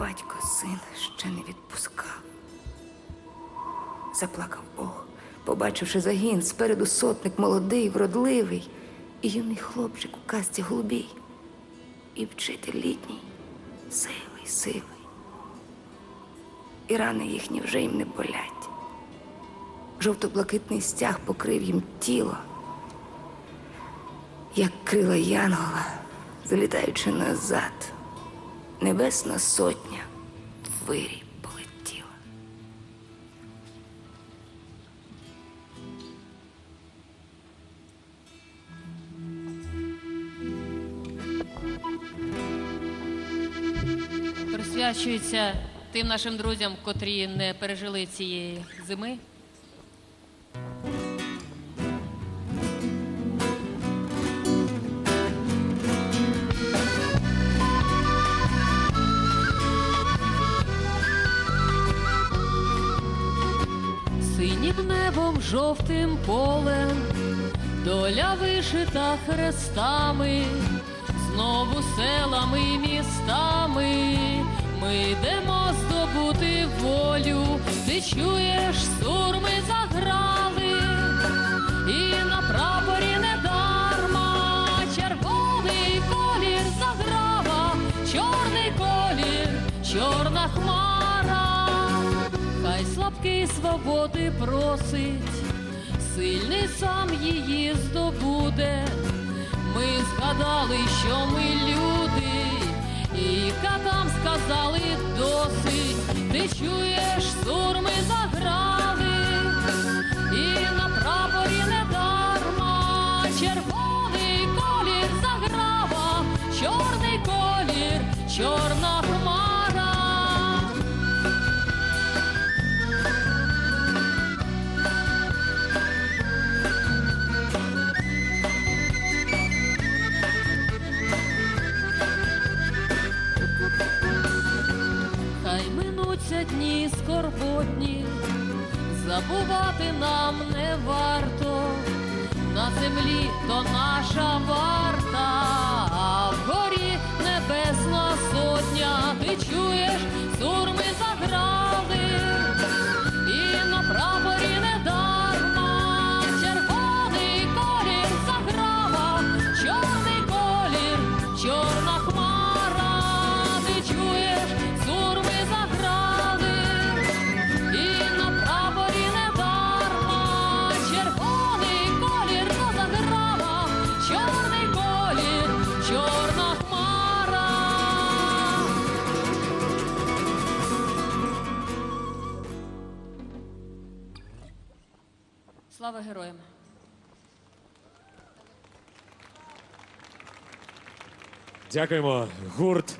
батько син ще не відпускав. Заплакав Бог, побачивши загін, спереду сотник молодий, вродливий, і юний хлопчик у касті голубій, і вчитель літній, сивий, сивий. І рани їхні вже їм не болять. Жовто-блакитний стяг покрив їм тіло, як крила янгола, залітаючи назад. Небесна сотня вирій полетіла. Присвячується тим нашим друзям, котрі не пережили цієї зими. Синім небом, жовтим полем, доля вишита хрестами, знову селами і містами. Ми йдемо здобути волю, ти чуєш, сурми заграли, і на прапорі не дарма, червоний колір заграва, чорний колір, чорна хмара. Хай слабкий свободи просить, сильний сам її здобуде. Ми згадали, що ми люди, і катам сказали досить. Ти чуєш, сурми заграли, минуться дні скорботні, забувати нам не варто. На землі то наша варта, чорна хмара. Слава героям! Дякуємо. Гурт